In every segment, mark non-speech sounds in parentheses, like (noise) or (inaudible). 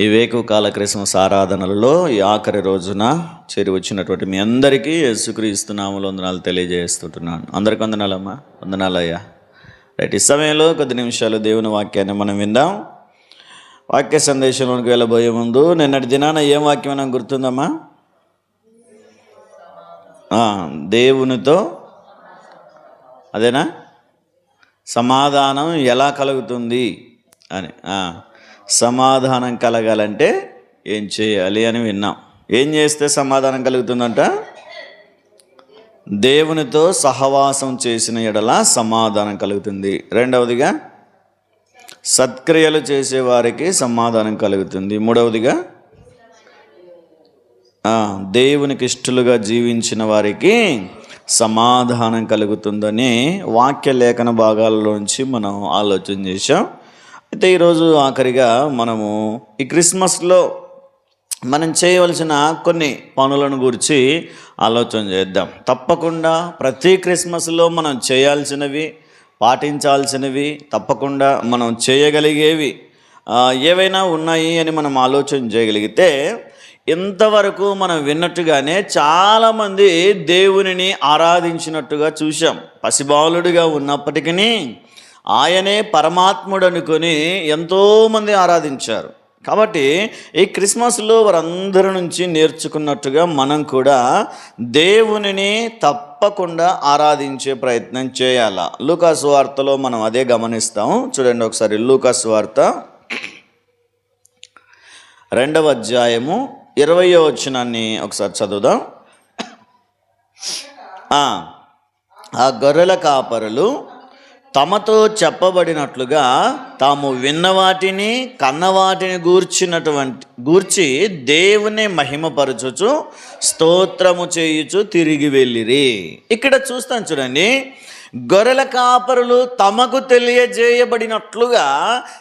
ఈ వేకువకాల క్రిస్మస్ ఆరాధనలలో ఈ ఆఖరి రోజున చేరి వచ్చినటువంటి మీ అందరికీ యేసుక్రీస్తు వందనాలు తెలియజేస్తుంటున్నాను. అందరికి వందనాలమ్మా. వందనాలయ్యా. రైట్ ఈ సమయంలో కొద్ది నిమిషాలు దేవుని వాక్యాన్ని మనం విందాం. వాక్య సందేశంలోకి వెళ్ళబోయే ముందు నిన్నటి దినాన ఏం వాక్యం నాకు గుర్తుందమ్మా? దేవునితో అదేనా? సమాధానం ఎలా కలుగుతుంది అని. సమాధానం కలగాలంటే ఏం చేయాలి అని విన్నాం. ఏం చేస్తే సమాధానం కలుగుతుందంట? దేవునితో సహవాసం చేసిన ఎడల సమాధానం కలుగుతుంది. రెండవదిగా సత్క్రియలు చేసేవారికి సమాధానం కలుగుతుంది. మూడవదిగా దేవునికి ఇష్టలుగా జీవించిన వారికి సమాధానం కలుగుతుందని వాక్య లేఖన భాగాల్లోంచి మనం ఆలోచన చేశాం. అయితే ఈరోజు ఆఖరిగా మనము ఈ క్రిస్మస్లో మనం చేయవలసిన కొన్ని పనులను గురించి ఆలోచన చేద్దాం. తప్పకుండా ప్రతి క్రిస్మస్లో మనం చేయాల్సినవి పాటించాల్సినవి తప్పకుండా మనం చేయగలిగేవి ఏవైనా ఉన్నాయి అని మనం ఆలోచన చేయగలిగితే ఇంతవరకు మనం విన్నట్టుగానే చాలామంది దేవునిని ఆరాధించినట్టుగా చూశాం. పసిబాలుడిగా ఉన్నప్పటికీ ఆయనే పరమాత్ముడనుకొని ఎంతోమంది ఆరాధించారు. కాబట్టి ఈ క్రిస్మస్లో వారందరి నుంచి నేర్చుకున్నట్టుగా మనం కూడా దేవునిని తప్పకుండా ఆరాధించే ప్రయత్నం చేయాల. లూకాస్ వార్తలో మనం అదే గమనిస్తాం. చూడండి ఒకసారి లూకాస్ వార్త. రెండవ అధ్యాయము ఇరవయో వచ్చినాన్ని ఒకసారి చదువుదాం. ఆ గొర్రెల కాపరులు తమతో చెప్పబడినట్లుగా తాము విన్నవాటిని కన్నవాటిని గూర్చినటువంటి గూర్చి దేవుని మహిమపరచుచు స్తోత్రము చేయుచు తిరిగి వెళ్ళిరి. ఇక్కడ చూస్తాను చూడండి గొర్రెల కాపరులు తమకు తెలియజేయబడినట్లుగా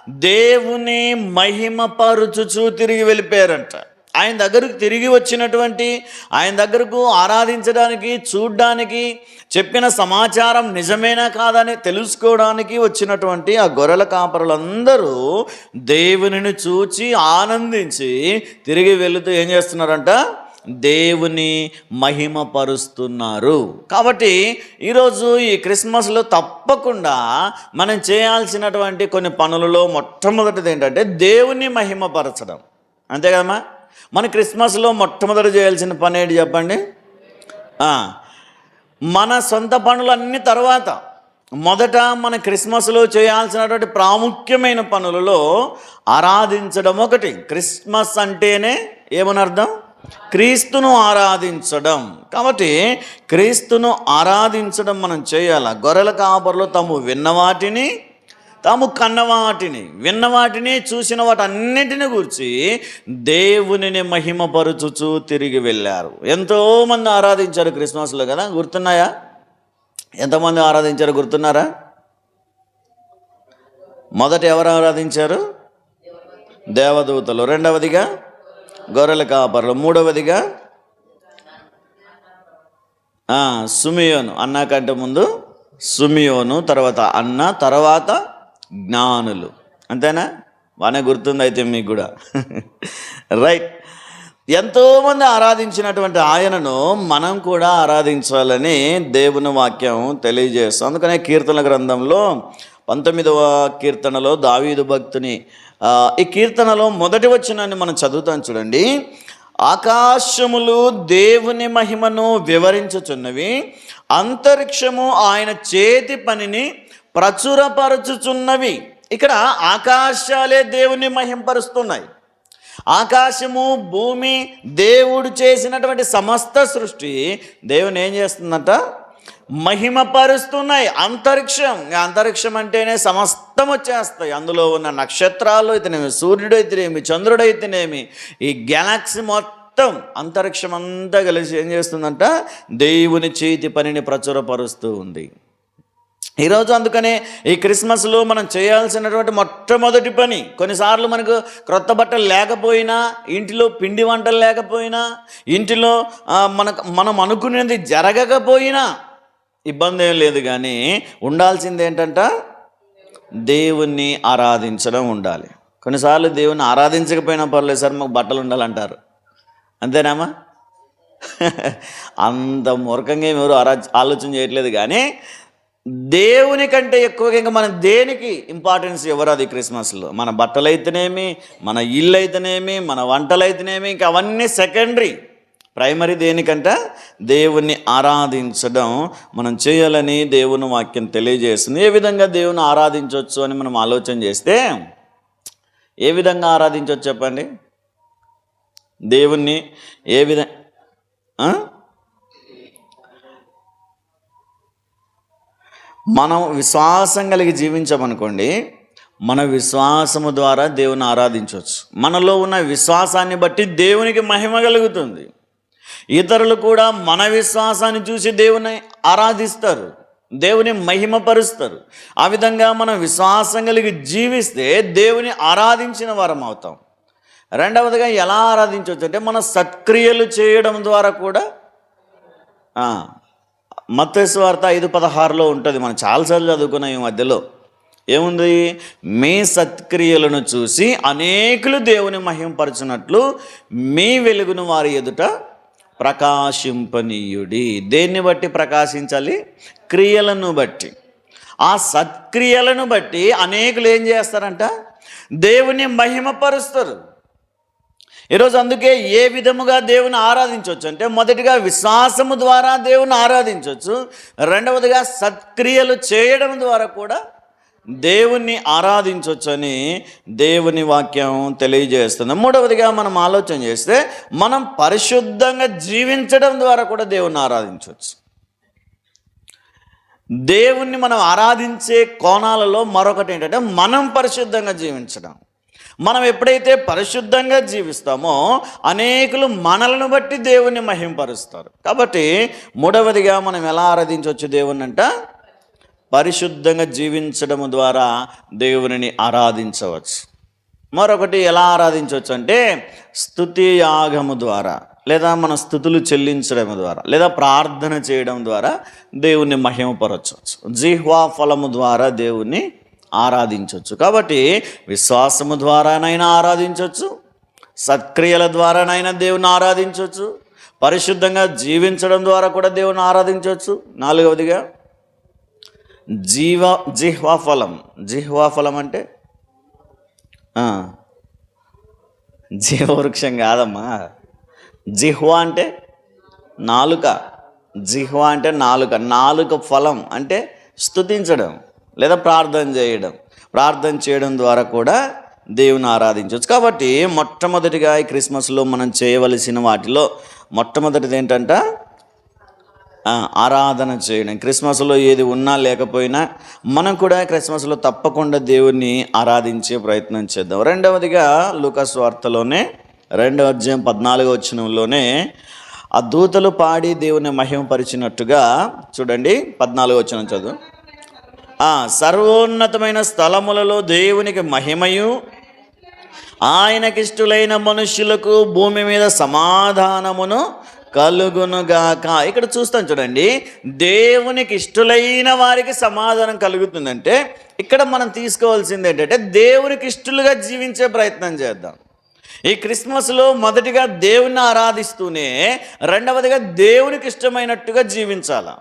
దేవుని మహిమపరుచుచు తిరిగి వెళ్ళిపోయారంట. ఆయన దగ్గరకు తిరిగి వచ్చినటువంటి ఆయన దగ్గరకు ఆరాధించడానికి చూడ్డానికి చెప్పిన సమాచారం నిజమేనా కాదని తెలుసుకోవడానికి వచ్చినటువంటి ఆ గొర్రెల కాపరులందరూ దేవునిని చూచి ఆనందించి తిరిగి వెళుతూ ఏం చేస్తున్నారంట? దేవుని మహిమపరుస్తున్నారు. కాబట్టి ఈరోజు ఈ క్రిస్మస్లో తప్పకుండా మనం చేయాల్సినటువంటి కొన్ని పనులలో మొట్టమొదటిది ఏంటంటే దేవుని మహిమపరచడం. అంతే కదమ్మా? మన క్రిస్మస్లో మొట్టమొదటి చేయాల్సిన పని ఏంటి చెప్పండి? మన సొంత పనులన్నీ తర్వాత. మొదట మన క్రిస్మస్లో చేయాల్సినటువంటి ప్రాముఖ్యమైన పనులలో ఆరాధించడం ఒకటి. క్రిస్మస్ అంటేనే ఏమని అర్థం? క్రీస్తును ఆరాధించడం. కాబట్టి క్రీస్తును ఆరాధించడం మనం చేయాలి? గొర్రెల కాపర్లు తాము విన్న వాటిని తాము కన్నవాటిని విన్నవాటిని చూసిన చూసిన వాటన్నిటిని గురించి దేవునిని మహిమపరుచుచు తిరిగి వెళ్ళారు. ఎంతోమంది ఆరాధించారు క్రిస్మస్లో కదా గుర్తున్నాయా? ఎంతమంది ఆరాధించారు గుర్తున్నారా? మొదట ఎవరు ఆరాధించారు? దేవదూతలు. రెండవదిగా గొర్రెల కాపర్లు. మూడవదిగా సుమియోను. అన్న కంటే ముందు సుమియోను తర్వాత అన్న తర్వాత జ్ఞానులు. అంతేనా? బాగానే గుర్తుంది అయితే మీకు కూడా. రైట్. ఎంతోమంది ఆరాధించినటువంటి ఆయనను మనం కూడా ఆరాధించాలని దేవుని వాక్యం తెలియజేస్తాం అందుకనే కీర్తన గ్రంథంలో పంతొమ్మిదవ కీర్తనలో దావీదు భక్తుని ఈ కీర్తనలో మొదటి వచ్చినాన్ని మనం చదువుతాం చూడండి. ఆకాశములు దేవుని మహిమను వివరించుచున్నవి అంతరిక్షము ఆయన చేతి పనిని ప్రచురపరచుచున్నవి. ఇక్కడ ఆకాశాలే దేవుని మహింపరుస్తున్నాయి. ఆకాశము భూమి దేవుడు చేసినటువంటి సమస్త సృష్టి దేవుని ఏం చేస్తుందంట? మహిమపరుస్తున్నాయి. అంతరిక్షం. అంతరిక్షం అంటేనే సమస్తం వచ్చేస్తాయి అందులో ఉన్న నక్షత్రాలు అయితేనేమి సూర్యుడు అయితేనేమి చంద్రుడు అయితేనేమి ఈ గెలాక్సీ మొత్తం అంతరిక్షం అంతా కలిసి ఏం చేస్తుందంట? దేవుని చేతి పనిని ప్రచురపరుస్తూ ఉంది. ఈరోజు అందుకనే ఈ క్రిస్మస్లో మనం చేయాల్సినటువంటి మొట్టమొదటి పని కొన్నిసార్లు మనకు క్రొత్త బట్టలు లేకపోయినా ఇంటిలో పిండి వంటలు లేకపోయినా ఇంటిలో మనకు మనం అనుకునేది జరగకపోయినా ఇబ్బంది ఏం లేదు కానీ ఉండాల్సింది ఏంటంట? దేవుణ్ణి ఆరాధించడం ఉండాలి. కొన్నిసార్లు దేవుణ్ణి ఆరాధించకపోయినా పర్లేదు సార్ మాకు బట్టలు ఉండాలంటారు. అంతేనామా? (laughs) అంత మూర్ఖంగా మీరు ఎవరు ఆరా ఆలోచన చేయట్లేదు కానీ దేవుని కంటే ఎక్కువగా ఇంకా మనం దేనికి ఇంపార్టెన్స్ ఇవ్వరు అది క్రిస్మస్లో? మన బట్టలు అయితేనేమి మన ఇల్లు అయితేనేమి మన వంటలు అయితేనేమి ఇంకా అవన్నీ సెకండరీ. ప్రైమరీ దేనికంట? దేవుణ్ణి ఆరాధించడం. మనం చేయాలని దేవుని వాక్యం తెలియజేస్తుంది. ఏ విధంగా దేవుని ఆరాధించవచ్చు అని మనం ఆలోచన చేస్తే ఏ విధంగా ఆరాధించవచ్చు చెప్పండి? దేవుణ్ణి ఏ విధంగా మనం విశ్వాసం కలిగి జీవించామనుకోండి మన విశ్వాసము ద్వారా దేవుని ఆరాధించవచ్చు. మనలో ఉన్న విశ్వాసాన్ని బట్టి దేవునికి మహిమ కలుగుతుంది. ఇతరులు కూడా మన విశ్వాసాన్ని చూసి దేవుని ఆరాధిస్తారు. దేవుని మహిమపరుస్తారు. ఆ విధంగా మనం విశ్వాసం కలిగి జీవిస్తే దేవుని ఆరాధించిన వారం అవుతాం. రెండవదిగా ఎలా ఆరాధించవచ్చు అంటే మన సత్క్రియలు చేయడం ద్వారా కూడా మత్స్సు వార్త ఐదు పదహారులో ఉంటుంది. మనం చాలాసార్లు చదువుకున్నాం ఈ మధ్యలో. ఏముంది? మీ సత్క్రియలను చూసి అనేకులు దేవుని మహింపరచున్నట్లు మీ వెలుగును వారి ఎదుట ప్రకాశింపనీయుడి. దేన్ని బట్టి ప్రకాశించాలి? క్రియలను బట్టి. ఆ సత్క్రియలను బట్టి అనేకులు ఏం చేస్తారంట? దేవుని మహిమపరుస్తారు. ఈరోజు అందుకే ఏ విధముగా దేవుని ఆరాధించవచ్చు అంటే మొదటిగా విశ్వాసము ద్వారా దేవుని ఆరాధించవచ్చు రెండవదిగా సత్క్రియలు చేయడం ద్వారా కూడా దేవుణ్ణి ఆరాధించవచ్చని దేవుని వాక్యం తెలియజేస్తుంది. మూడవదిగా మనం ఆలోచన చేస్తే మనం పరిశుద్ధంగా జీవించడం ద్వారా కూడా దేవుణ్ణి ఆరాధించవచ్చు. దేవుణ్ణి మనం ఆరాధించే కోణాలలో మరొకటి ఏంటంటే మనం పరిశుద్ధంగా జీవించడం. మనం ఎప్పుడైతే పరిశుద్ధంగా జీవిస్తామో అనేకులు మనలను బట్టి దేవుణ్ణి మహింపరుస్తారు. కాబట్టి మూడవదిగా మనం ఎలా ఆరాధించవచ్చు దేవుణ్ణి అంట పరిశుద్ధంగా జీవించడం ద్వారా దేవుని ఆరాధించవచ్చు. మరొకటి ఎలా ఆరాధించవచ్చు అంటే స్థుతి యాగము ద్వారా లేదా మన స్థుతులు చెల్లించడం ద్వారా లేదా ప్రార్థన చేయడం ద్వారా దేవుణ్ణి మహిమపరచవచ్చు. జిహ్వా ఫలము ద్వారా దేవుణ్ణి ఆరాధించవచ్చు కాబట్టి విశ్వాసము ద్వారానైనా ఆరాధించవచ్చు సత్క్రియల ద్వారానైనా దేవుని ఆరాధించవచ్చు పరిశుద్ధంగా జీవించడం ద్వారా కూడా దేవుని ఆరాధించవచ్చు నాలుగవదిగా జీవ జిహ్వా ఫలం. జిహ్వా ఫలం అంటే? జీవవృక్షం కాదమ్మా. జిహ్వా అంటే నాలుక. జిహ్వా అంటే నాలుక. నాలుక ఫలం అంటే స్థుతించడం లేదా ప్రార్థన చేయడం. ప్రార్థన చేయడం ద్వారా కూడా దేవుని ఆరాధించవచ్చు. కాబట్టి మొట్టమొదటిగా ఈ క్రిస్మస్లో మనం చేయవలసిన వాటిలో మొట్టమొదటిది ఏంటంట ఆరాధన చేయడం. క్రిస్మస్లో ఏది ఉన్నా లేకపోయినా మనం కూడా క్రిస్మస్లో తప్పకుండా దేవుణ్ణి ఆరాధించే ప్రయత్నం చేద్దాం. రెండవదిగా లూకస్ వార్తలోనే రెండవ అధ్యాయం పద్నాలుగో వచ్చినంలోనే ఆ దూతలు పాడి దేవుని మహిమపరిచినట్టుగా చూడండి పద్నాలుగో వచ్చిన చదువు. సర్వోన్నతమైన స్థలములలో దేవునికి మహిమయు. ఆయనకిష్టులైన మనుష్యులకు భూమి మీద సమాధానమును కలుగునుగాక. ఇక్కడ చూస్తాం చూడండి దేవునికి ఇష్టలైన వారికి సమాధానం కలుగుతుందంటే ఇక్కడ మనం తీసుకోవాల్సింది ఏంటంటే దేవునికి ఇష్టలుగా జీవించే ప్రయత్నం చేద్దాం. ఈ క్రిస్మస్లో మొదటిగా దేవుణ్ణి ఆరాధిస్తూనే రెండవదిగా దేవునికి ఇష్టమైనట్టుగా జీవించాలా.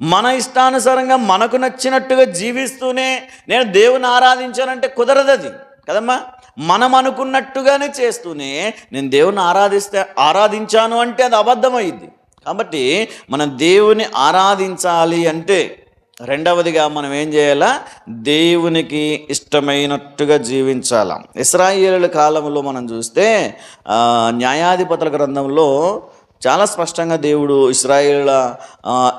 మన ఇష్టానుసారంగా మనకు నచ్చినట్టుగా జీవిస్తూనే నేను దేవుని ఆరాధించానంటే కుదరదు అది. కదమ్మా? మనం అనుకున్నట్టుగానే చేస్తూనే నేను దేవుని ఆరాధిస్తే ఆరాధించాను అంటే అది అబద్ధమైంది. కాబట్టి మనం దేవుని ఆరాధించాలి అంటే రెండవదిగా మనం ఏం చేయాలా? దేవునికి ఇష్టమైనట్టుగా జీవించాల. ఇస్రాయేలు కాలంలో మనం చూస్తే న్యాయాధిపతుల గ్రంథంలో చాలా స్పష్టంగా దేవుడు ఇస్రాయేళ్ళ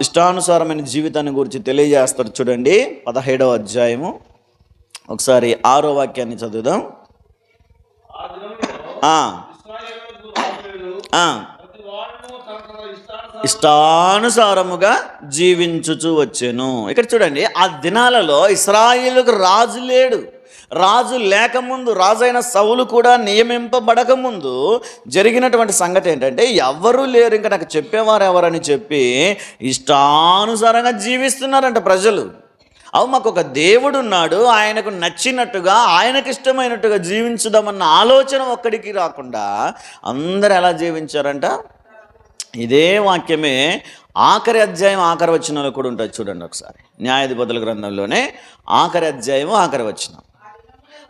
ఇష్టానుసారమైన జీవితాన్ని గురించి తెలియజేస్తారు చూడండి. పదహేడవ అధ్యాయము. ఒకసారి ఆరో వాక్యాన్ని చదువుదాం. ఇష్టానుసారముగా జీవించుచు వచ్చాను. ఇక్కడ చూడండి ఆ దినాలలో ఇస్రాయిల్కు రాజు లేడు. రాజు లేకముందు రాజైన సవులు కూడా నియమింపబడకముందు జరిగినటువంటి సంగతి ఏంటంటే ఎవరూ లేరు ఇంకా నాకు చెప్పేవారు ఎవరని చెప్పి ఇష్టానుసారంగా జీవిస్తున్నారంట ప్రజలు. అవు మాకు ఒక దేవుడు ఉన్నాడు ఆయనకు నచ్చినట్టుగా ఆయనకు ఇష్టమైనట్టుగా జీవించుదామన్న ఆలోచన ఒక్కడికి రాకుండా అందరు ఎలా జీవించారంట? ఇదే వాక్యమే ఆఖరి అధ్యాయం ఆఖరి వచనంలో కూడా ఉంటుంది చూడండి ఒకసారి. న్యాయాధిపతుల గ్రంథంలోనే ఆఖరి అధ్యాయం ఆఖరి వచనం.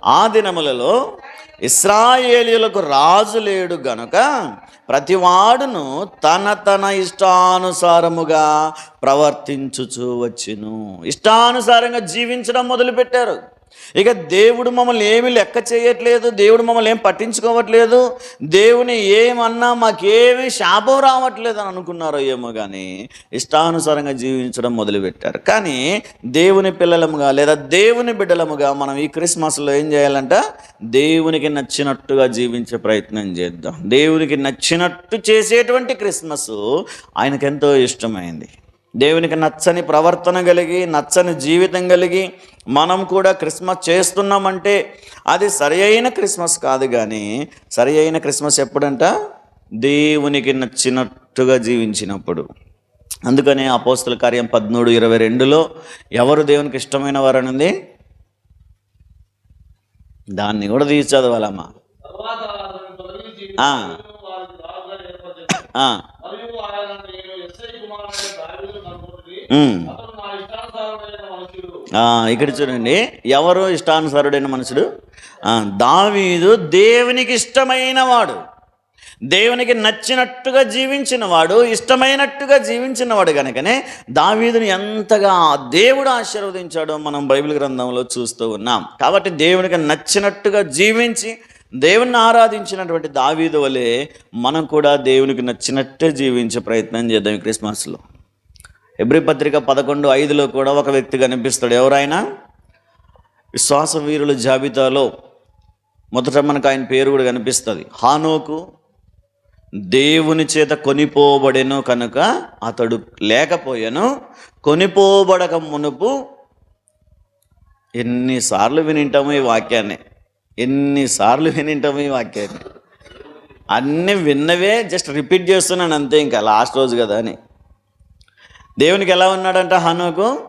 ఆ దినములలో ఇస్రాయేలీయులకు రాజు లేడు గనుక ప్రతివాడును తన తన ఇష్టానుసారముగా ప్రవర్తించుచూ వచ్చును. ఇష్టానుసారంగా జీవించడం మొదలుపెట్టారు. ఇక దేవుడు మమ్మల్ని ఏమి లెక్క చేయట్లేదు దేవుడు మమ్మల్ని ఏం పట్టించుకోవట్లేదు దేవుని ఏమన్నా మాకేమీ శాపం రావట్లేదు అని అనుకున్నారో ఏమో కానీ ఇష్టానుసారంగా జీవించడం మొదలుపెట్టారు. కానీ దేవుని పిల్లలముగా లేదా దేవుని బిడ్డలముగా మనం ఈ క్రిస్మస్లో ఏం చేయాలంట? దేవునికి నచ్చినట్టుగా జీవించే ప్రయత్నం చేద్దాం. దేవునికి నచ్చినట్టు చేసేటువంటి క్రిస్మస్ ఆయనకెంతో ఇష్టమైంది. దేవునికి నచ్చని ప్రవర్తన కలిగి నచ్చని జీవితం కలిగి మనం కూడా క్రిస్మస్ చేస్తున్నామంటే అది సరి అయిన క్రిస్మస్ కాదు కానీ సరి అయిన క్రిస్మస్ ఎప్పుడంట? దేవునికి నచ్చినట్టుగా జీవించినప్పుడు. అందుకనే అపోస్తుల కార్యం పద్మూడు ఇరవై రెండులో ఎవరు దేవునికి ఇష్టమైన వారనుంది? దాన్ని కూడా తీసి చదవాలమ్మా. ఆ, ఇక్కడ చూడండి. ఎవరు ఇష్టానుసారుడైన మనుషుడు? దావీదు దేవునికి ఇష్టమైన వాడు దేవునికి నచ్చినట్టుగా జీవించిన వాడు ఇష్టమైనట్టుగా జీవించిన వాడు కనుకనే దావీదుని ఎంతగా దేవుడు ఆశీర్వదించాడో మనం బైబిల్ గ్రంథంలో చూస్తూ ఉన్నాం. కాబట్టి దేవునికి నచ్చినట్టుగా జీవించి దేవుణ్ణి ఆరాధించినటువంటి దావీదు వలె మనం కూడా దేవునికి నచ్చినట్టే జీవించే ప్రయత్నం చేద్దాం ఈ క్రిస్మస్లో. ఎబ్రి పత్రిక పదకొండు ఐదులో కూడా ఒక వ్యక్తి కనిపిస్తాడు. ఎవరైనా విశ్వాస వీరుల జాబితాలో మొదట మనకు ఆయన పేరు కూడా కనిపిస్తుంది. హానోకు దేవుని చేత కొనిపోబడెను కనుక అతడు లేకపోయాను కొనిపోబడక మునుపు ఎన్నిసార్లు వినింటాము ఈ వాక్యాన్ని. ఎన్నిసార్లు వినింటాము ఈ వాక్యాన్ని. అన్నీ విన్నవే జస్ట్ రిపీట్ చేస్తున్నాను అంతే ఇంకా లాస్ట్ రోజు కదా అని. దేవునికి ఎలా ఉన్నాడంట హనుకు?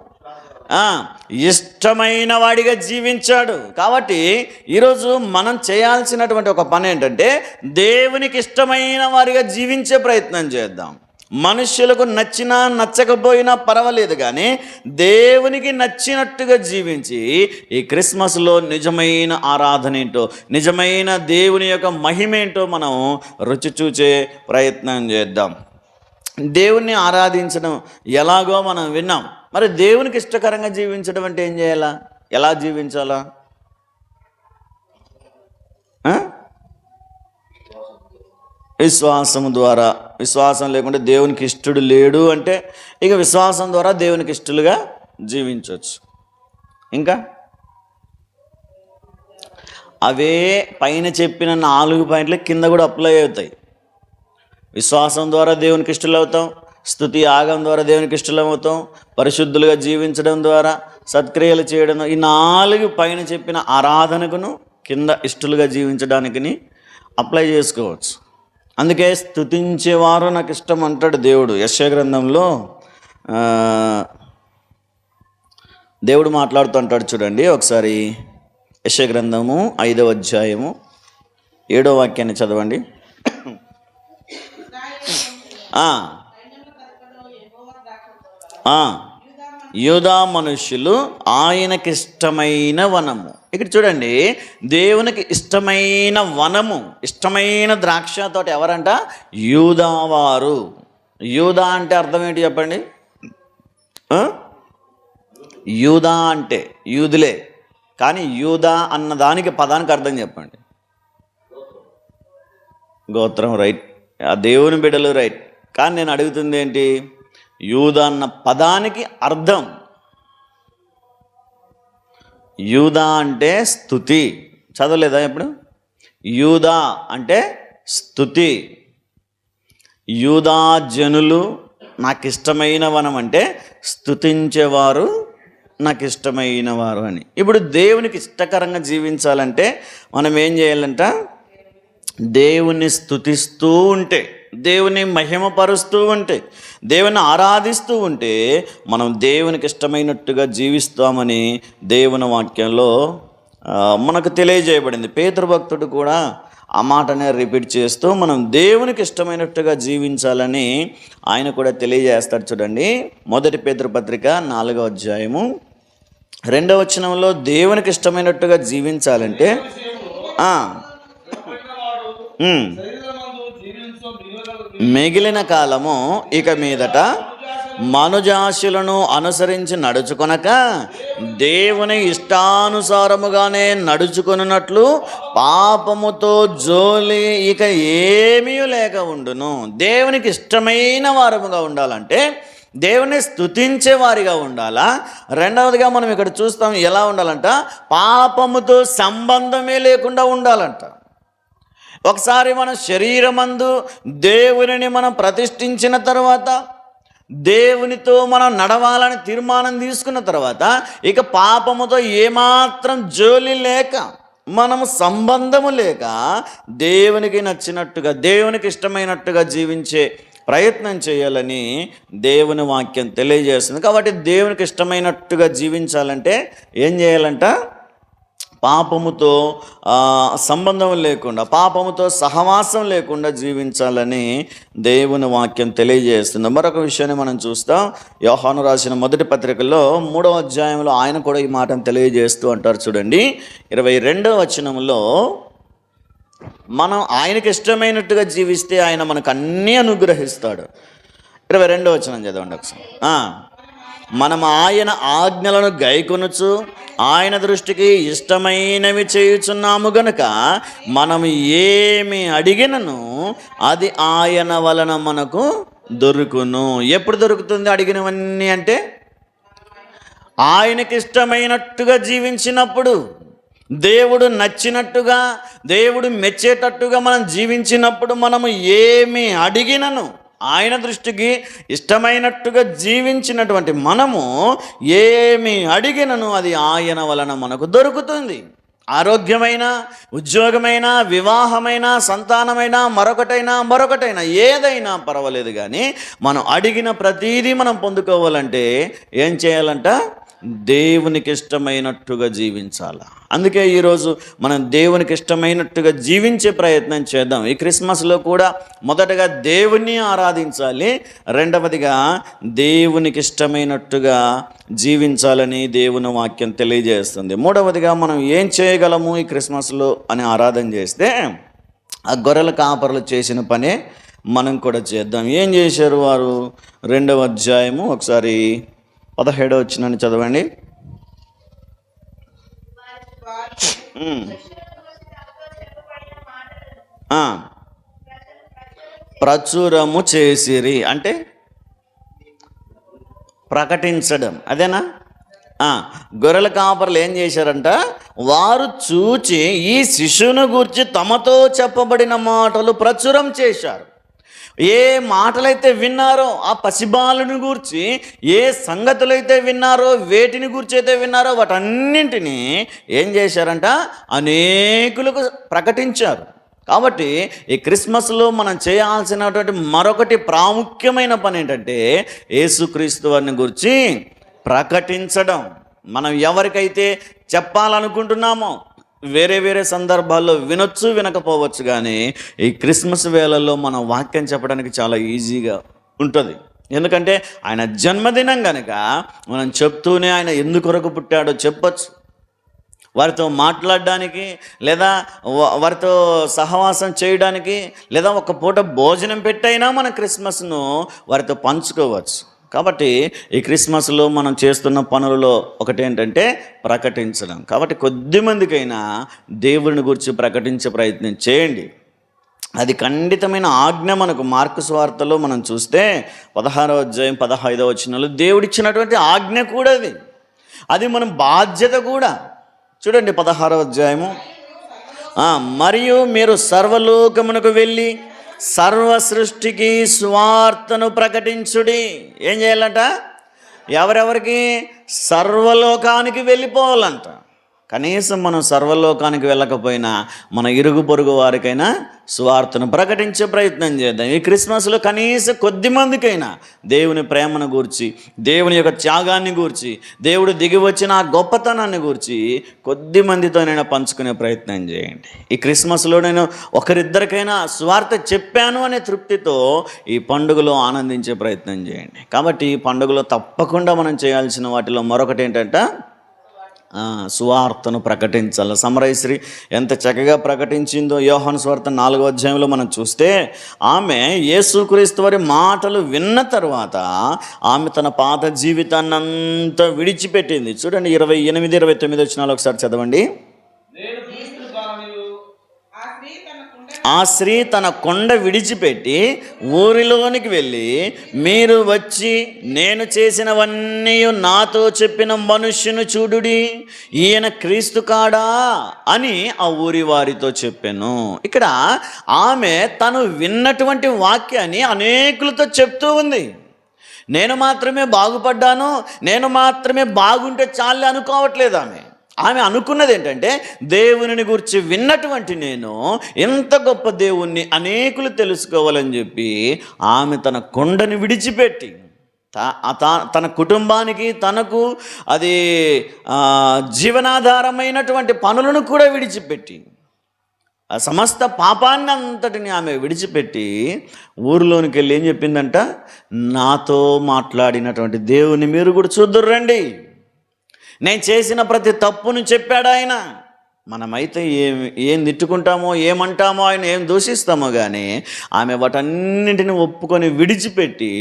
ఇష్టమైన వాడిగా జీవించాడు. కాబట్టి ఈరోజు మనం చేయాల్సినటువంటి ఒక పని ఏంటంటే దేవునికి ఇష్టమైన వారిగా జీవించే ప్రయత్నం చేద్దాం. మనుష్యులకు నచ్చినా నచ్చకపోయినా పర్వాలేదు కానీ దేవునికి నచ్చినట్టుగా జీవించి ఈ క్రిస్మస్లో నిజమైన ఆరాధన ఏంటో నిజమైన దేవుని యొక్క మహిమేంటో మనం రుచి చూచే ప్రయత్నం చేద్దాం. దేవుణ్ణి ఆరాధించడం ఎలాగో మనం విన్నాం. మరి దేవునికి ఇష్టకరంగా జీవించడం అంటే ఏం చేయాలా? ఎలా జీవించాలా? విశ్వాసం విశ్వాసము ద్వారా. విశ్వాసం లేకుంటే దేవునికి ఇష్టడు లేడు అంటే ఇక విశ్వాసం ద్వారా దేవునికి ఇష్టలుగా జీవించవచ్చు ఇంకా? అవే పైన చెప్పిన నాలుగు పాయింట్లు కింద కూడా అప్లై అవుతాయి. విశ్వాసం ద్వారా దేవునికి ఇష్టలవుతాం స్థుతి ఆగం ద్వారా దేవునికి ఇష్టలవుతాం పరిశుద్ధులుగా జీవించడం ద్వారా సత్క్రియలు చేయడం ఈ నాలుగు పైన చెప్పిన ఆరాధనకును కింద ఇష్టలుగా జీవించడానికి అప్లై చేసుకోవచ్చు. అందుకే స్థుతించేవారు నాకు ఇష్టం అంటాడు దేవుడు. యశగ్రంథంలో గ్రంథంలో దేవుడు మాట్లాడుతూ అంటాడు చూడండి ఒకసారి యశగ్రంథము గ్రంథము ఐదవ అధ్యాయము ఏడో వాక్యాన్ని చదవండి. యూదా మనుషులు ఆయనకి ఇష్టమైన వనము. ఇక్కడ చూడండి దేవునికి ఇష్టమైన వనము ఇష్టమైన ద్రాక్ష తోట ఎవరంట యూదావారు యూదా అంటే అర్థం ఏంటి చెప్పండి? యూదా అంటే యూదులే. కానీ యూదా అన్న దానికి పదానికి అర్థం చెప్పండి. గోత్రం రైట్. ఆ దేవుని బిడ్డలు రైట్. కానీ నేను అడుగుతుంది ఏంటి? యూదా అన్న పదానికి అర్థం. యూదా అంటే స్థుతి. చదవలేదా ఇప్పుడు? యూదా అంటే స్థుతి. యూదా జనులు నాకు ఇష్టమైన వనం అంటే స్థుతించేవారు నాకు ఇష్టమైన వారు అని. ఇప్పుడు దేవునికి ఇష్టకరంగా జీవించాలంటే మనం ఏం చేయాలంట? దేవుణ్ణి స్థుతిస్తూ ఉంటే. దేవుని మహిమపరుస్తూ ఉంటే దేవుని ఆరాధిస్తూ ఉంటే మనం దేవునికి ఇష్టమైనట్టుగా జీవిస్తామని దేవుని వాక్యంలో మనకు తెలియజేయబడింది. పేతృభక్తుడు కూడా ఆ మాటనే రిపీట్ చేస్తూ మనం దేవునికి ఇష్టమైనట్టుగా జీవించాలని ఆయన కూడా తెలియజేస్తాడు చూడండి. మొదటి పేతృపత్రిక నాలుగో అధ్యాయము రెండవ వచనంలో దేవునికి ఇష్టమైనట్టుగా జీవించాలంటే ఆ, వాడు ఉమ్, శరీరమందు జీవించు మిగులు మిగిలిన కాలము ఇక మీదట మనుజాశులను అనుసరించి నడుచుకొనక దేవుని ఇష్టానుసారముగానే నడుచుకొనున్నట్లు పాపముతో జోలి ఇక ఏమీ లేక ఉండును. దేవునికి ఇష్టమైన వారముగా ఉండాలంటే దేవుని స్తుతించే వారిగా ఉండాలా? రెండవదిగా మనం ఇక్కడ చూస్తాం ఎలా ఉండాలంట? పాపముతో సంబంధమే లేకుండా ఉండాలంట. ఒకసారి మన శరీరమందు దేవునిని మనం ప్రతిష్ఠించిన తర్వాత దేవునితో మనం నడవాలని తీర్మానం తీసుకున్న తర్వాత ఇక పాపముతో ఏమాత్రం జోలి లేక మనము సంబంధము లేక దేవునికి నచ్చినట్టుగా దేవునికి ఇష్టమైనట్టుగా జీవించే ప్రయత్నం చేయాలని దేవుని వాక్యం తెలియజేస్తుంది. కాబట్టి దేవునికి ఇష్టమైనట్టుగా జీవించాలంటే ఏం చేయాలంట? పాపముతో సంబంధం లేకుండా పాపముతో సహవాసం లేకుండా జీవించాలని దేవుని వాక్యం తెలియజేస్తుంది. మరొక విషయాన్ని మనం చూస్తాం. యోహాను రాసిన మొదటి పత్రికలో మూడవ అధ్యాయంలో ఆయన కూడా ఈ మాటను తెలియజేస్తూ అంటారు చూడండి. ఇరవై రెండవ వచనంలో మనం ఆయనకి ఇష్టమైనట్టుగా జీవిస్తే ఆయన మనకు అన్నీ అనుగ్రహిస్తాడు. ఇరవై రెండవ వచనం చదవండి ఒకసారి. మనం ఆయన ఆజ్ఞలను గైకొనుచు ఆయన దృష్టికి ఇష్టమైనవి చేయుచున్నాము గనుక మనం ఏమి అడిగినను అది ఆయన వలన మనకు దొరుకును. ఎప్పుడు దొరుకుతుంది అడిగినవన్నీ అంటే ఆయనకి ఇష్టమైనట్టుగా జీవించినప్పుడు దేవుడు నచ్చినట్టుగా దేవుడు మెచ్చేటట్టుగా మనం జీవించినప్పుడు మనము ఏమి అడిగినను ఆయన దృష్టికి ఇష్టమైనట్టుగా జీవించినటువంటి మనము ఏమి అడిగినను అది ఆయన వలన మనకు దొరుకుతుంది. ఆరోగ్యమైన ఉద్యోగమైన వివాహమైన సంతానమైన మరొకటైనా మరొకటైనా ఏదైనా పర్వాలేదు కానీ మనం అడిగిన ప్రతీదీ మనం పొందుకోవాలంటే ఏం చేయాలంట? దేవునికి ఇష్టమైనట్టుగా జీవించాల? అందుకే ఈరోజు మనం దేవునికి ఇష్టమైనట్టుగా జీవించే ప్రయత్నం చేద్దాం. ఈ క్రిస్మస్లో కూడా మొదటగా దేవుణ్ణి ఆరాధించాలి రెండవదిగా దేవునికి ఇష్టమైనట్టుగా జీవించాలని దేవుని వాక్యం తెలియజేస్తుంది. మూడవదిగా మనం ఏం చేయగలము ఈ క్రిస్మస్లో అని ఆరాధన చేస్తే ఆ గొర్రెల కాపర్లు చేసిన పనే మనం కూడా చేద్దాం. ఏం చేశారు వారు? రెండవ అధ్యాయము ఒకసారి పదహేడో వచ్చినాన్ని చదవండి. ప్రచురము చేసిరి. అంటే ప్రకటించడం. అదేనా? గొర్రెల కాపర్లు ఏం చేశారంట? వారు చూచి ఈ శిశువును గూర్చి తమతో చెప్పబడిన మాటలు ప్రచురం చేశారు. ఏ మాటలైతే విన్నారో ఆ పసిబాలుని గూర్చి ఏ సంగతులైతే విన్నారో వేటిని గూర్చి అయితే విన్నారో వాటన్నింటినీ ఏం చేశారంట? అనేకులకు ప్రకటించారు. కాబట్టి ఈ క్రిస్మస్లో మనం చేయాల్సినటువంటి మరొకటి ప్రాముఖ్యమైన పని ఏంటంటే యేసుక్రీస్తు వారిని గురించి ప్రకటించడం. మనం ఎవరికైతే చెప్పాలనుకుంటున్నామో వేరే వేరే సందర్భాల్లో వినొచ్చు వినకపోవచ్చు కానీ ఈ క్రిస్మస్ వేళల్లో మనం వాక్యం చెప్పడానికి చాలా ఈజీగా ఉంటుంది. ఎందుకంటే ఆయన జన్మదినం కనుక మనం చెప్తూనే ఆయన ఎందుకొరకు పుట్టాడో చెప్పచ్చు. వారితో మాట్లాడడానికి లేదా వారితో సహవాసం చేయడానికి లేదా ఒక పూట భోజనం పెట్టైనా మన క్రిస్మస్ను వారితో పంచుకోవచ్చు. కాబట్టి ఈ క్రిస్మస్లో మనం చేస్తున్న పనులలో ఒకటి ఏంటంటే ప్రకటించడం. కాబట్టి కొద్ది మందికైనా దేవుని గురించి ప్రకటించే ప్రయత్నం చేయండి. అది ఖండితమైన ఆజ్ఞ మనకు మార్కు స్వార్థలో మనం చూస్తే పదహారో అధ్యాయం పదహైదో వచ్చినలో దేవుడిచ్చినటువంటి ఆజ్ఞ కూడా అది. అది మనం బాధ్యత కూడా. చూడండి పదహారో అధ్యాయము. మరియు మీరు సర్వలోకమునకు వెళ్ళి సర్వ సృష్టికి స్వార్థను ప్రకటించుడి. ఏం చేయాలంట? ఎవరెవరికి? సర్వలోకానికి వెళ్ళిపోవాలంట. కనీసం మనం సర్వలోకానికి వెళ్ళకపోయినా మన ఇరుగు పొరుగు వారికైనా స్వార్థను ప్రకటించే ప్రయత్నం చేద్దాం. ఈ క్రిస్మస్లో కనీసం కొద్ది మందికైనా దేవుని ప్రేమను గూర్చి దేవుని యొక్క త్యాగాన్ని గూర్చి దేవుడు దిగి వచ్చిన ఆ గొప్పతనాన్ని గూర్చి కొద్ది మందితోనైనా పంచుకునే ప్రయత్నం చేయండి. ఈ క్రిస్మస్లో నేను ఒకరిద్దరికైనా స్వార్థ చెప్పాను అనే తృప్తితో ఈ పండుగలో ఆనందించే ప్రయత్నం చేయండి. కాబట్టి ఈ పండుగలో తప్పకుండా మనం చేయాల్సిన వాటిలో మరొకటి ఏంటంటే సువార్తను ప్రకటించాలి. సమరయశ్రీ ఎంత చక్కగా ప్రకటించిందో యోహాను స్వార్త నాలుగో అధ్యాయంలో మనం చూస్తే ఆమె యేసుక్రీస్తు వారి మాటలు విన్న తర్వాత ఆమె తన పాత జీవితాన్ని అంతా విడిచిపెట్టింది. చూడండి ఇరవై ఎనిమిది ఇరవై తొమ్మిది వచ్చినాలో ఒకసారి చదవండి నేను క్రీస్తును కాననియు ఆ స్త్రీ తన కుండ ఆ స్త్రీ తన కొండ విడిచిపెట్టి ఊరిలోనికి వెళ్ళి మీరు వచ్చి నేను చేసినవన్నీ నాతో చెప్పిన మనుష్యును చూడుడి ఈయన క్రీస్తు కాడా? అని ఆ ఊరి వారితో చెప్పాను. ఇక్కడ ఆమె తను విన్నటువంటి వాక్యాన్ని అనేకులతో చెప్తూ ఉంది. నేను మాత్రమే బాగుపడ్డాను నేను మాత్రమే బాగుంటే చాలే అనుకోవట్లేదు ఆమె. ఆమె అనుకున్నది ఏంటంటే దేవునిని గురించి విన్నటువంటి నేను ఎంత గొప్ప దేవుణ్ణి అనేకులు తెలుసుకోవాలని చెప్పి ఆమె తన కొండని విడిచిపెట్టి తన కుటుంబానికి తనకు అది జీవనాధారమైనటువంటి పనులను కూడా విడిచిపెట్టి ఆ సమస్త పాపాన్ని అంతటిని ఆమె విడిచిపెట్టి ఊరిలోనికి వెళ్ళి ఏం చెప్పిందంట? నాతో మాట్లాడినటువంటి దేవుని మీరు కూడా చూద్దరు రండి నేను చేసిన ప్రతి తప్పును చెప్పాడు ఆయన. మనమైతే ఏం ఏం తిట్టుకుంటామో ఏమంటామో ఆయన ఏం దూషిస్తామో కానీ ఆమె వాటన్నింటిని ఒప్పుకొని విడిచిపెట్టి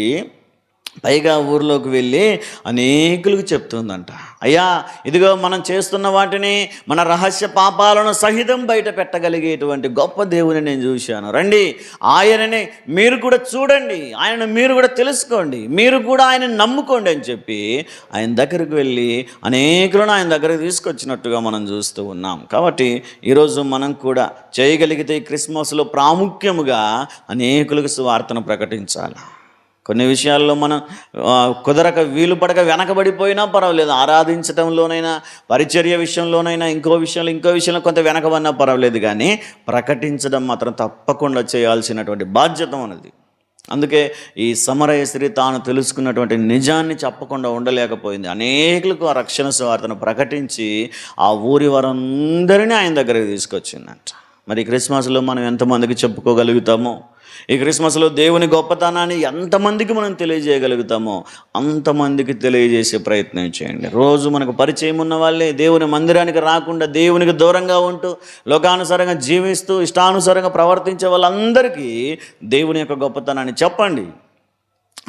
పైగా ఊర్లోకి వెళ్ళి అనేకులకు చెప్తుందంట. అయ్యా ఇదిగో మనం చేస్తున్న వాటిని మన రహస్య పాపాలను సహితం బయట పెట్టగలిగేటువంటి గొప్ప దేవుని నేను చూశాను. రండి ఆయనని మీరు కూడా చూడండి ఆయన మీరు కూడా తెలుసుకోండి మీరు కూడా ఆయన నమ్ముకోండి అని చెప్పి ఆయన దగ్గరికి వెళ్ళి అనేకులను ఆయన దగ్గరికి తీసుకొచ్చినట్టుగా మనం చూస్తూ ఉన్నాం. కాబట్టి ఈరోజు మనం కూడా చేయగలిగితే క్రిస్మస్లో ప్రాముఖ్యముగా అనేకులకు సువార్తను ప్రకటించాలి? కొన్ని విషయాల్లో మనం కుదరక వీలు పడక వెనకబడిపోయినా పర్వాలేదు. ఆరాధించడంలోనైనా పరిచర్య విషయంలోనైనా ఇంకో విషయంలో ఇంకో విషయంలో కొంత వెనకబడినా పర్వాలేదు కానీ ప్రకటించడం మాత్రం తప్పకుండా చేయాల్సినటువంటి బాధ్యత ఉన్నది. అందుకే ఈ సమరయశ్రీ తాను తెలుసుకున్నటువంటి నిజాన్ని చెప్పకుండా ఉండలేకపోయింది. అనేకులకు ఆ రక్షణ స్వార్థను ప్రకటించి ఆ ఊరి వారందరినీ ఆయన దగ్గరికి తీసుకొచ్చిందంట. మరి క్రిస్మస్లో మనం ఎంతమందికి చెప్పుకోగలుగుతామో? ఈ క్రిస్మస్లో దేవుని గొప్పతనాన్ని ఎంతమందికి మనం తెలియజేయగలుగుతామో అంతమందికి తెలియజేసే ప్రయత్నం చేయండి. రోజు మనకు పరిచయం ఉన్న వాళ్ళే దేవుని మందిరానికి రాకుండా దేవునికి దూరంగా ఉంటూ లోకానుసారంగా జీవిస్తూ ఇష్టానుసారంగా ప్రవర్తించే వాళ్ళందరికీ దేవుని యొక్క గొప్పతనాన్ని చెప్పండి.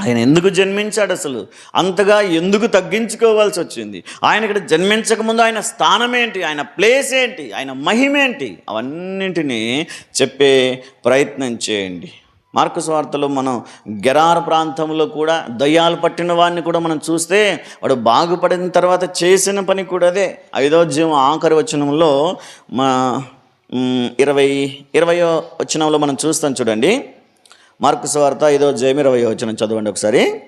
ఆయన ఎందుకు జన్మించాడు అసలు? అంతగా ఎందుకు తగ్గించుకోవాల్సి వచ్చింది? ఆయన ఇక్కడ జన్మించకముందు ఆయన స్థానం ఏంటి? ఆయన ప్లేస్ ఏంటి? ఆయన మహిమేంటి అవన్నింటినీ చెప్పే ప్రయత్నం చేయండి. మార్కు స్వార్థలో మనం గెరార్ ప్రాంతంలో కూడా దయ్యాలు పట్టిన వాడిని కూడా మనం చూస్తే వాడు బాగుపడిన తర్వాత చేసిన పని కూడా అదే. ఐదో జీవం ఆఖరి వచనంలో మా ఇరవై ఇరవయో వచనంలో మనం చూస్తాం చూడండి. మార్కు సువార్త ఐదో జయం వచ్చిన చదవండి ఒకసారి.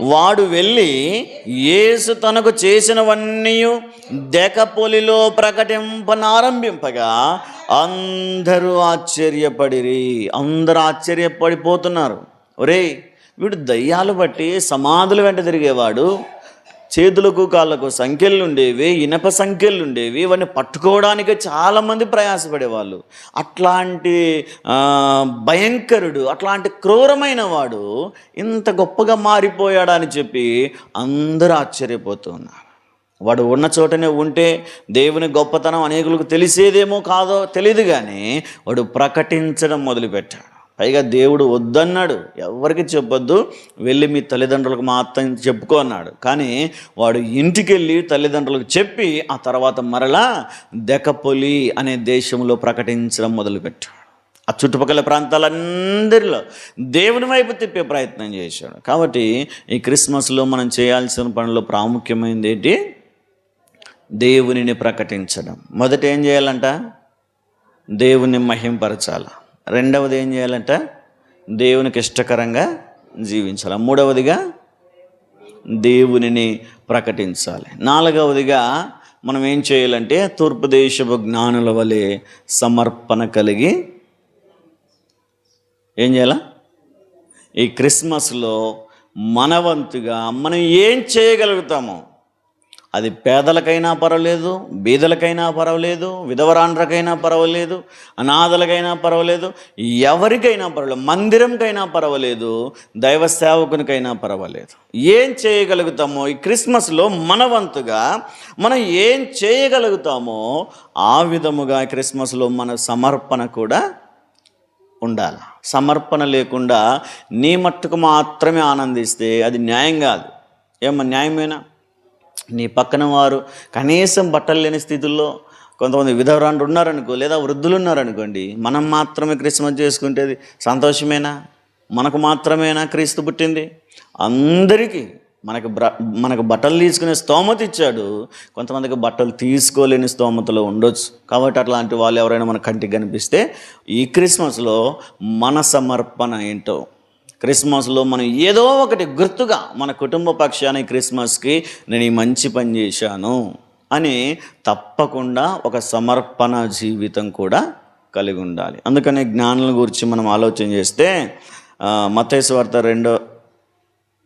వాడు వెళ్ళి యేసు తనకు చేసినవన్నీ దెకపోలిలో ప్రకటింపనారంభింపగా అందరూ ఆశ్చర్యపడిరి. అందరూ ఆశ్చర్యపడిపోతున్నారు. ఒరేయ్ వీడు దయ్యాలు బట్టి సమాధుల వెంట తిరిగేవాడు. చేతులకు కాళ్ళకు సంఖ్యలు ఉండేవి ఇనప సంఖ్యలు ఉండేవి ఇవన్నీ పట్టుకోవడానికి చాలామంది ప్రయాసపడేవాళ్ళు. అట్లాంటి భయంకరుడు అట్లాంటి క్రూరమైన వాడు ఇంత గొప్పగా మారిపోయాడని చెప్పి అందరూ ఆశ్చర్యపోతున్నారు వాడు ఉన్న చోటనే ఉంటే దేవుని గొప్పతనం అనేకులకు తెలిసేదేమో కాదో తెలియదు కానీ వాడు ప్రకటించడం మొదలుపెట్టాడు. పైగా దేవుడు వద్దన్నాడు. ఎవరికి చెప్పొద్దు? వెళ్ళి మీ తల్లిదండ్రులకు మాత్రం చెప్పుకో అన్నాడు. కానీ వాడు ఇంటికి వెళ్ళి తల్లిదండ్రులకు చెప్పి ఆ తర్వాత మరలా దెకపొలి అనే దేశంలో ప్రకటించడం మొదలుపెట్టాడు. ఆ చుట్టుపక్కల ప్రాంతాలందరిలో దేవుని వైపు తిప్పే ప్రయత్నం చేశాడు. కాబట్టి ఈ క్రిస్మస్లో మనం చేయాల్సిన పనిలో ప్రాముఖ్యమైనది ఏంటి? దేవునిని ప్రకటించడం. మొదట ఏం చేయాలంట? దేవుని మహింపరచాలా. రెండవది ఏం చేయాలంట? దేవునికి ఇష్టకరంగా జీవించాలి. మూడవదిగా దేవునిని ప్రకటించాలి. నాలుగవదిగా మనం ఏం చేయాలంటే తూర్పు దేశపు జ్ఞానుల వలె సమర్పణ కలిగి ఏం చేయాలా? ఈ క్రిస్మస్లో మనవంతుగా మనం ఏం చేయగలుగుతామో అది పేదలకైనా పర్వాలేదు బీదలకైనా పర్వాలేదు విధవరాండ్రకైనా పర్వాలేదు అనాథలకైనా పర్వాలేదు ఎవరికైనా పర్వాలేదు మందిరంకైనా పర్వాలేదు దైవ సేవకునికైనా పర్వాలేదు. ఏం చేయగలుగుతామో ఈ క్రిస్మస్లో మనవంతుగా మనం ఏం చేయగలుగుతామో ఆ విధముగా క్రిస్మస్లో మన సమర్పణ కూడా ఉండాలి. సమర్పణ లేకుండా నీ మట్టుకు మాత్రమే ఆనందిస్తే అది న్యాయం కాదు. ఏమన్నా న్యాయమేనా? నీ పక్కన వారు కనీసం బట్టలు లేని స్థితుల్లో కొంతమంది విధవరాండ్రు ఉన్నారనుకో లేదా వృద్ధులు ఉన్నారనుకోండి మనం మాత్రమే క్రిస్మస్ చేసుకుంటేది సంతోషమేనా? మనకు మాత్రమేనా క్రీస్తు పుట్టింది? అందరికీ మనకు బ్ర మనకు బట్టలు తీసుకునే స్తోమత ఇచ్చాడు. కొంతమందికి బట్టలు తీసుకోలేని స్తోమతలో ఉండొచ్చు. కాబట్టి అట్లాంటి వాళ్ళు ఎవరైనా మన కంటికి కనిపిస్తే ఈ క్రిస్మస్లో మన సమర్పణ ఏంటో క్రిస్మస్లో మనం ఏదో ఒకటి గుర్తుగా మన కుటుంబ పక్షాన్ని క్రిస్మస్కి నేను ఈ మంచి పని చేశాను అని తప్పకుండా ఒక సమర్పణ జీవితం కూడా కలిగి ఉండాలి. అందుకనే జ్ఞానుల గురించి మనం ఆలోచన చేస్తే మతేశ్వ వార్త రెండో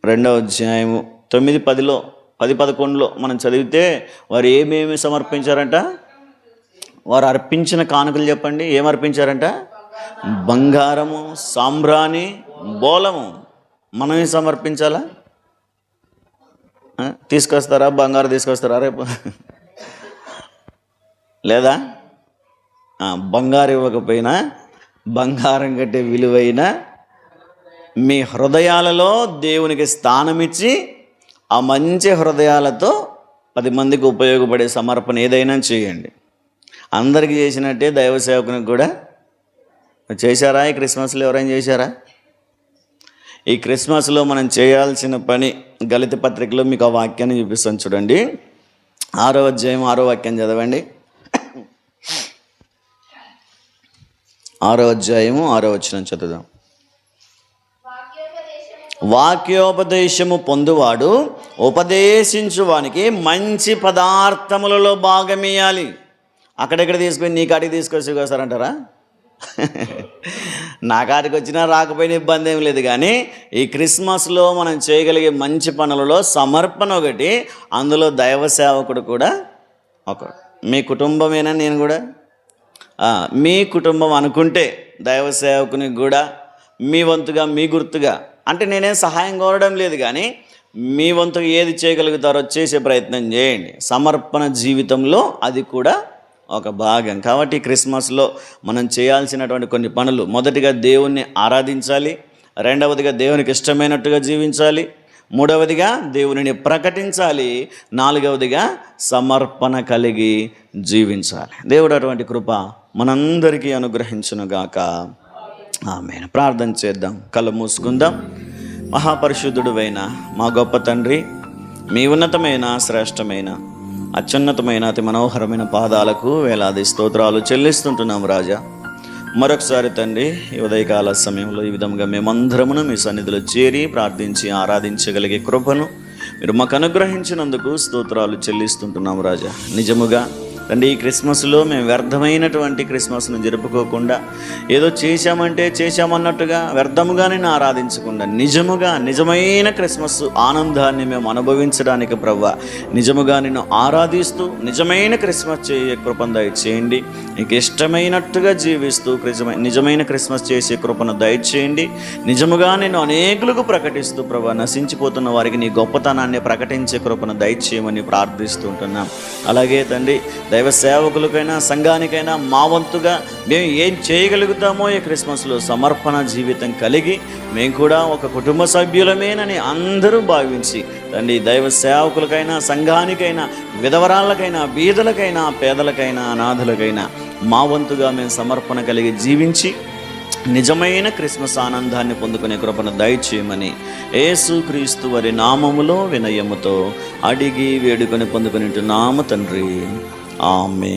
రెండవ అధ్యాయము తొమ్మిది పదిలో పది పదకొండులో మనం చదివితే వారు ఏమేమి సమర్పించారంట? వారు అర్పించిన కానుకలు చెప్పండి. ఏమర్పించారంట? బంగారము సాంబ్రాణి బోలము మనమే సమర్పించాలా? తీసుకొస్తారా? బంగారం తీసుకొస్తారా? రేపు. లేదా? బంగారు ఇవ్వకపోయినా బంగారం కంటే విలువైన మీ హృదయాలలో దేవునికి స్థానమిచ్చి ఆ మంచి హృదయాలతో పది మందికి ఉపయోగపడే సమర్పణ ఏదైనా చేయండి. అందరికీ చేసినట్టే దైవ సేవకునికి కూడా. చేశారా? ఈ క్రిస్మస్లో ఎవరైనా చేశారా? ఈ క్రిస్మస్లో మనం చేయాల్సిన పని గలిత పత్రికలో మీకు ఆ వాక్యాన్ని చూపిస్తాను చూడండి. ఆరో అధ్యాయం ఆరో వాక్యం చదవండి. ఆరో అధ్యాయము ఆరో వచ్చిన చదువుదాం. వాక్యోపదేశము పొందువాడు ఉపదేశించువానికి మంచి పదార్థములలో భాగమేయాలి. అక్కడెక్కడ తీసుకొని నీ కాడికి తీసుకొచ్చి వస్తారంటారా నా కాడికి వచ్చినా రాకపోయినా ఇబ్బంది ఏం లేదు కానీ ఈ క్రిస్మస్లో మనం చేయగలిగే మంచి పనులలో సమర్పణ ఒకటి అందులో దైవ సేవకుడు కూడా ఒక మీ కుటుంబమేనా నేను కూడా? మీ కుటుంబం అనుకుంటే దైవ సేవకునికి కూడా మీ వంతుగా మీ గుర్తుగా అంటే నేనేం సహాయం కోరడం లేదు కానీ మీ వంతుగా ఏది చేయగలుగుతారో చేసే ప్రయత్నం చేయండి. సమర్పణ జీవితంలో అది కూడా ఒక భాగం. కాబట్టి క్రిస్మస్లో మనం చేయాల్సినటువంటి కొన్ని పనులు. మొదటిగా దేవుణ్ణి ఆరాధించాలి. రెండవదిగా దేవునికి ఇష్టమైనట్టుగా జీవించాలి. మూడవదిగా దేవునిని ప్రకటించాలి. నాలుగవదిగా సమర్పణ కలిగి జీవించాలి. దేవుడు అటువంటి కృప మనందరికీ అనుగ్రహించునుగాక ఆమె ప్రార్థన చేద్దాం. కళ్ళు మూసుకుందాం. మహాపరిశుద్ధుడువైన మా గొప్ప తండ్రి మీ ఉన్నతమైన శ్రేష్టమైన అత్యున్నతమైన అతి మనోహరమైన పాదాలకు వేలాది స్తోత్రాలు చెల్లిస్తుంటున్నాం రాజా. మరొకసారి తండ్రి ఈ ఉదయకాల సమయంలో ఈ విధంగా మేమందరమును మీ సన్నిధిలో చేరి ప్రార్థించి ఆరాధించగలిగే కృపను మీరు మాకు అనుగ్రహించినందుకు స్తోత్రాలు చెల్లిస్తుంటున్నాం రాజా. నిజముగా తండ్రి ఈ క్రిస్మస్లో మేము వ్యర్థమైనటువంటి క్రిస్మస్ను జరుపుకోకుండా ఏదో చేశామంటే చేశామన్నట్టుగా వ్యర్థముగానే నేను ఆరాధించకుండా నిజముగా నిజమైన క్రిస్మస్ ఆనందాన్ని మేము అనుభవించడానికి ప్రవ్వ నిజముగా నిన్ను ఆరాధిస్తూ నిజమైన క్రిస్మస్ చేయ కృపంద చేయండి నీకు ఇష్టమైనట్టుగా జీవిస్తూ నిజమైన క్రిస్మస్ చేసే కృపను దయచేయండి. నిజముగా నేను అనేకులకు ప్రకటిస్తూ ప్రభా నశించిపోతున్న వారికి నీ గొప్పతనాన్ని ప్రకటించే కృపను దయచేయమని ప్రార్థిస్తుంటున్నాం అలాగే తండ్రి దైవ సేవకులకైనా సంఘానికైనా మా వంతుగా మేము ఏం చేయగలుగుతామో ఈ క్రిస్మస్లో సమర్పణ జీవితం కలిగి మేము కూడా ఒక కుటుంబ సభ్యులమేనని అందరూ భావించి తండ్రి దైవ సేవకులకైనా సంఘానికైనా విధవరాళ్ళకైనా బీదలకైనా పేదలకైనా అనాథులకైనా మా వంతుగా మేము సమర్పణ కలిగి జీవించి నిజమైన క్రిస్మస్ ఆనందాన్ని పొందుకునే కృపను దయచేయమని యేసు క్రీస్తు వారి నామములో వినయముతో అడిగి వేడుకొని పొందుకునేట్టు నామ తండ్రి. ఆమె